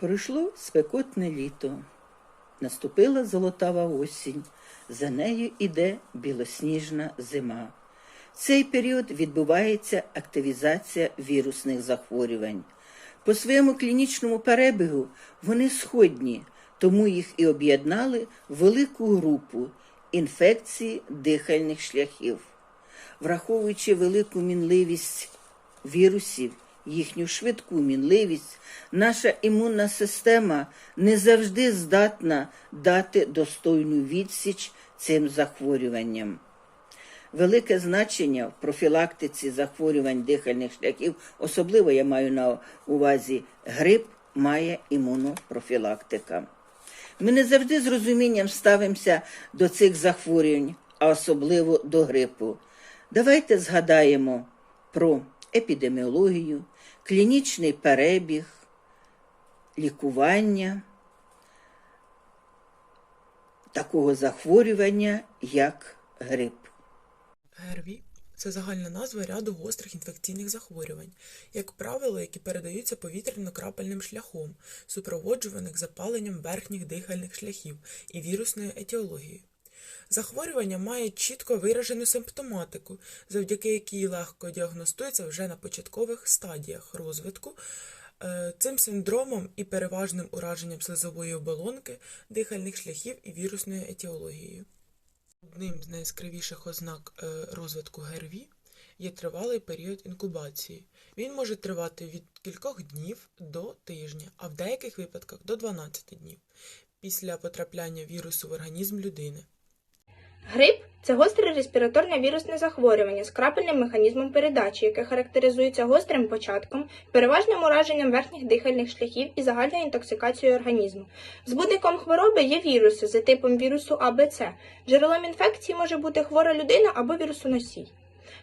Пройшло спекотне літо. Наступила золотава осінь. За нею іде білосніжна зима. В цей період відбувається активізація вірусних захворювань. По своєму клінічному перебігу вони сходні, тому їх і об'єднали в велику групу інфекції дихальних шляхів. Враховуючи велику мінливість вірусів, їхню швидку мінливість, наша імунна система не завжди здатна дати достойну відсіч цим захворюванням. Велике значення в профілактиці захворювань дихальних шляхів, особливо я маю на увазі грип, має імунопрофілактика. Ми не завжди з розумінням ставимося до цих захворювань, а особливо до грипу. Давайте згадаємо про епідеміологію, клінічний перебіг, лікування такого захворювання, як грип. ГРВІ це загальна назва ряду гострих інфекційних захворювань, як правило, які передаються повітряно-крапельним шляхом, супроводжуваних запаленням верхніх дихальних шляхів і вірусною етіологією. Захворювання має чітко виражену симптоматику, завдяки якій легко діагностується вже на початкових стадіях розвитку. Е, Цим синдромом і переважним ураженням слизової оболонки, дихальних шляхів і вірусною етіологією. Одним з найяскравіших ознак е, розвитку ГРВІ є тривалий період інкубації. Він може тривати від кількох днів до тижня, а в деяких випадках до 12 днів після потрапляння вірусу в організм людини. Грип це гостре респіраторне вірусне захворювання з крапельним механізмом передачі, яке характеризується гострим початком, переважним ураженням верхніх дихальних шляхів і загальною інтоксикацією організму. Збудником хвороби є віруси за типом вірусу АБЦ. Джерелом інфекції може бути хвора людина або вірусоносій.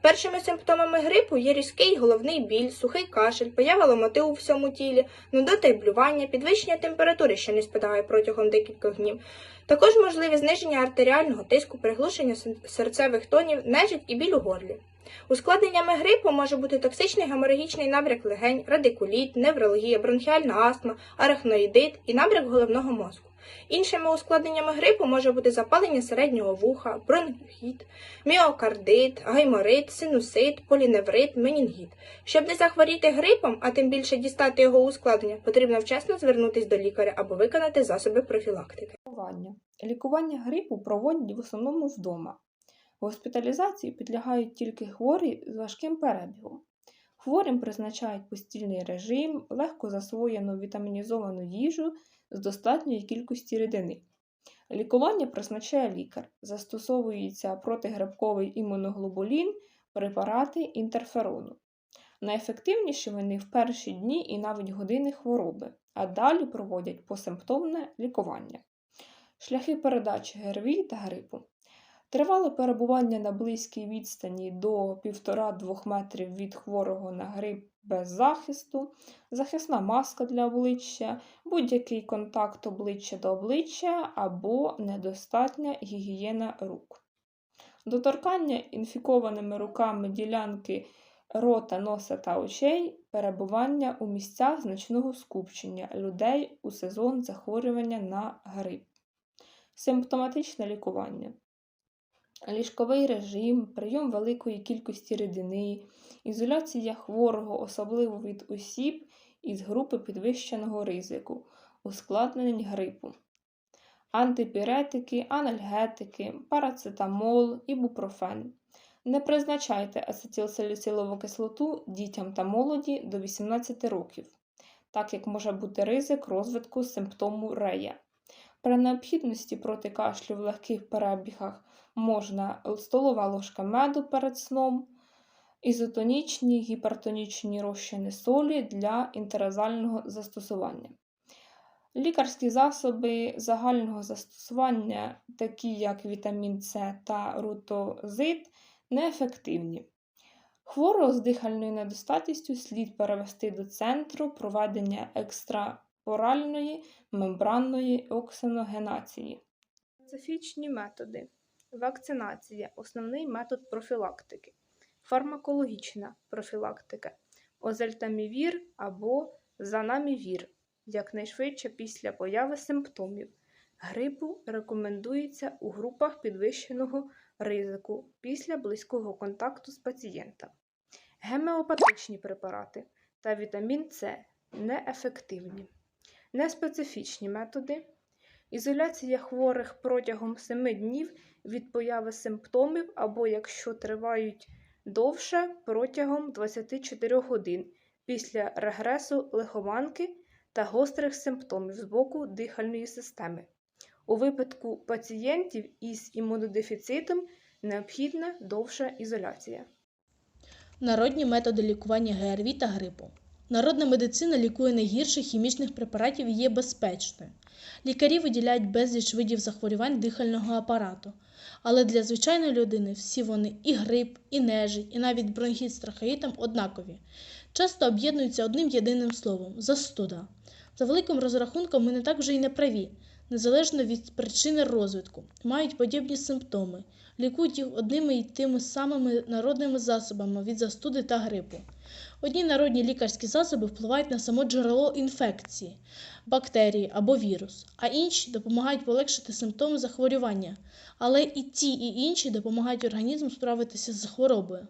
Першими симптомами грипу є різкий головний біль, сухий кашель, поява ломоти у всьому тілі, нудота й блювання, підвищення температури, що не спадає протягом декількох днів. Також можливі зниження артеріального тиску, приглушення серцевих тонів, нежить і біль у горлі. Ускладненнями грипу може бути токсичний геморагічний набряк легень, радикуліт, невралгія, бронхіальна астма, арахноїдит і набряк головного мозку. Іншими ускладненнями грипу може бути запалення середнього вуха, бронхіт, міокардит, гайморит, синусит, поліневрит, менінгіт. Щоб не захворіти грипом, а тим більше дістати його ускладнення, потрібно вчасно звернутися до лікаря або виконати засоби профілактики. Лікування. Лікування грипу проводять в основному вдома. Госпіталізації підлягають тільки хворі з важким перебігом. Хворим призначають постільний режим, легко засвоєну вітамінізовану їжу з достатньої кількості рідини. Лікування призначає лікар. Застосовується протигрибковий імуноглобулін, препарати інтерферону. Найефективніші вони в перші дні і навіть години хвороби, а далі проводять посимптомне лікування. Шляхи передачі ГРВІ та грипу. Тривале перебування на близькій відстані до 1,5-2 метрів від хворого на грип без захисту, захисна маска для обличчя, будь-який контакт обличчя до обличчя або недостатня гігієна рук. Доторкання інфікованими руками ділянки рота, носа та очей, перебування у місцях значного скупчення людей у сезон захворювання на грип. Симптоматичне лікування. Ліжковий режим, прийом великої кількості рідини, ізоляція хворого, особливо від осіб із групи підвищеного ризику, ускладнень грипу, антипіретики, анальгетики, парацетамол, ібупрофен. Не призначайте ацетилсаліцилову кислоту дітям та молоді до 18 років, так як може бути ризик розвитку симптому рея. При необхідності проти кашлю в легких перебігах можна столова ложка меду перед сном, ізотонічні гіпертонічні розчини солі для інтеразального застосування. Лікарські засоби загального застосування, такі як вітамін С та рутозит, неефективні. Хворого з дихальною недостатністю слід перевести до центру проведення екстрапоральної мембранної оксиногенації. Специфічні методи. Вакцинація основний метод профілактики. Фармакологічна профілактика. Озельтамівір або занамівір якнайшвидше після появи симптомів. Грипу рекомендується у групах підвищеного ризику після близького контакту з пацієнтом. Гемеопатичні препарати та вітамін С неефективні. Неспецифічні методи. Ізоляція хворих протягом 7 днів від появи симптомів або якщо тривають довше протягом 24 годин після регресу лихоманки та гострих симптомів з боку дихальної системи. У випадку пацієнтів із імунодефіцитом необхідна довша ізоляція. Народні методи лікування ГРВІ та грипу. Народна медицина лікує найгірших хімічних препаратів і є безпечною. Лікарі виділяють безліч видів захворювань дихального апарату. Але для звичайної людини всі вони і грип, і нежить, і навіть бронхіт з трахеїтом однакові. Часто об'єднуються одним єдиним словом застуда. За великим розрахунком, ми не так вже й не праві, незалежно від причини розвитку, мають подібні симптоми, лікують їх одними й тими самими народними засобами від застуди та грипу. Одні народні лікарські засоби впливають на само джерело інфекції, бактерії або вірус, а інші допомагають полегшити симптоми захворювання. Але і ті, і інші допомагають організму справитися з хворобою.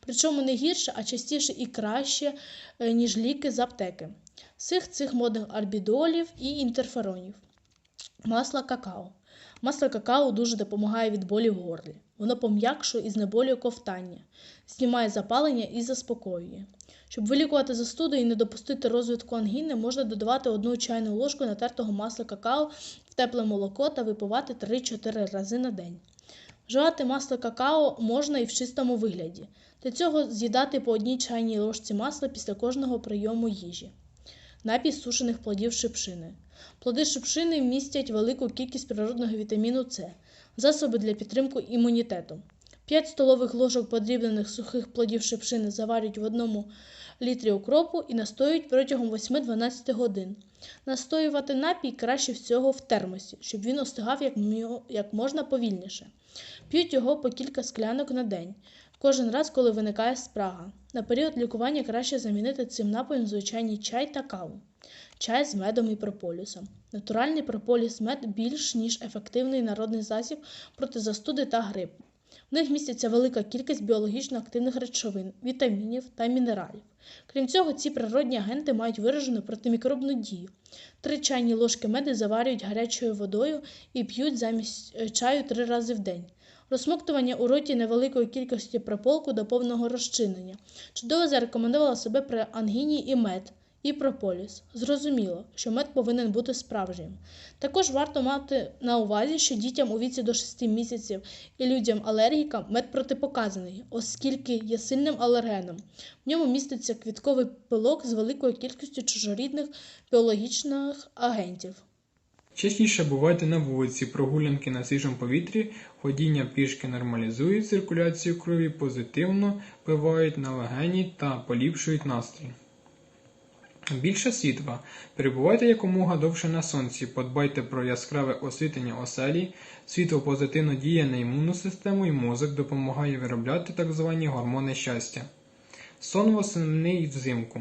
Причому не гірше, а частіше і краще, е, ніж ліки з аптеки. Всіх цих модних арбідолів і інтерферонів. Масло какао. Масло какао дуже допомагає від болі в горлі. Воно пом'якшує і знеболює ковтання, знімає запалення і заспокоює. Щоб вилікувати застуду і не допустити розвитку ангіни, можна додавати одну чайну ложку натертого масла какао в тепле молоко та випивати 3-4 рази на день. Вживати масло какао можна і в чистому вигляді. Для цього з'їдати по одній чайній ложці масла після кожного прийому їжі. Напій сушених плодів шипшини. Плоди шипшини містять велику кількість природного вітаміну С, засоби для підтримки імунітету. 5 столових ложок подрібнених сухих плодів шипшини заварюють в одному літрі укропу і настоюють протягом 8-12 годин. Настоювати напій краще всього в термосі, щоб він остигав як, як можна повільніше. П'ють його по кілька склянок на день, кожен раз, коли виникає спрага. На період лікування краще замінити цим напоєм звичайний чай та каву. Чай з медом і прополісом. Натуральний прополіс мед більш ніж ефективний народний засіб проти застуди та грипу. В них міститься велика кількість біологічно активних речовин, вітамінів та мінералів. Крім цього, ці природні агенти мають виражену протимікробну дію. Три чайні ложки меду заварюють гарячою водою і п'ють замість е, чаю три рази в день. Розсмоктування у роті невеликої кількості прополку до повного розчинення. Чудово зарекомендувала себе при ангіні і мед, і прополіс. Зрозуміло, що мед повинен бути справжнім. Також варто мати на увазі, що дітям у віці до 6 місяців і людям-алергікам мед протипоказаний, оскільки є сильним алергеном. В ньому міститься квітковий пилок з великою кількістю чужорідних біологічних агентів. Частіше бувайте на вулиці, прогулянки на свіжому повітрі, ходіння пішки нормалізують циркуляцію крові, позитивно впливають на легені та поліпшують настрій. Більше світла. Перебувайте якомога довше на сонці, подбайте про яскраве освітлення оселі. Світло позитивно діє на імунну систему і мозок допомагає виробляти так звані гормони щастя. Сон восени і взимку.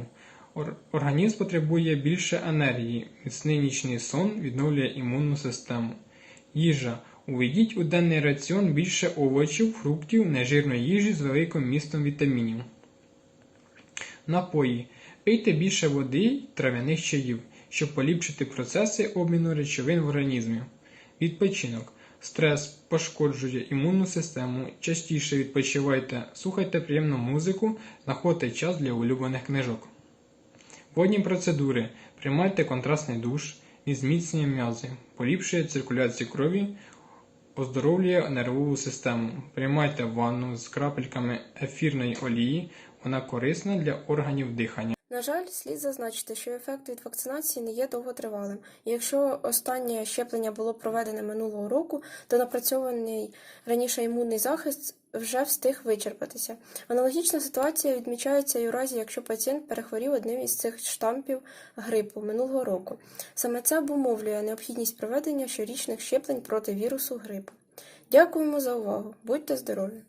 Організм потребує більше енергії. Міцний нічний сон відновлює імунну систему. Їжа. Уведіть у денний раціон більше овочів, фруктів, нежирної їжі з великим містом вітамінів. Напої. Пийте більше води й трав'яних чаїв, щоб поліпшити процеси обміну речовин в організмі. Відпочинок. Стрес пошкоджує імунну систему. Частіше відпочивайте, слухайте приємну музику, знаходьте час для улюблених книжок. Водні процедури. Приймайте контрастний душ, він зміцнює м'язи, поліпшує циркуляцію крові, оздоровлює нервову систему. Приймайте ванну з крапельками ефірної олії, вона корисна для органів дихання. На жаль, слід зазначити, що ефект від вакцинації не є довготривалим. І якщо останнє щеплення було проведене минулого року, то напрацьований раніше імунний захист вже встиг вичерпатися. Аналогічна ситуація відмічається і у разі, якщо пацієнт перехворів одним із цих штампів грипу минулого року. Саме це обумовлює необхідність проведення щорічних щеплень проти вірусу грипу. Дякуємо за увагу. Будьте здорові!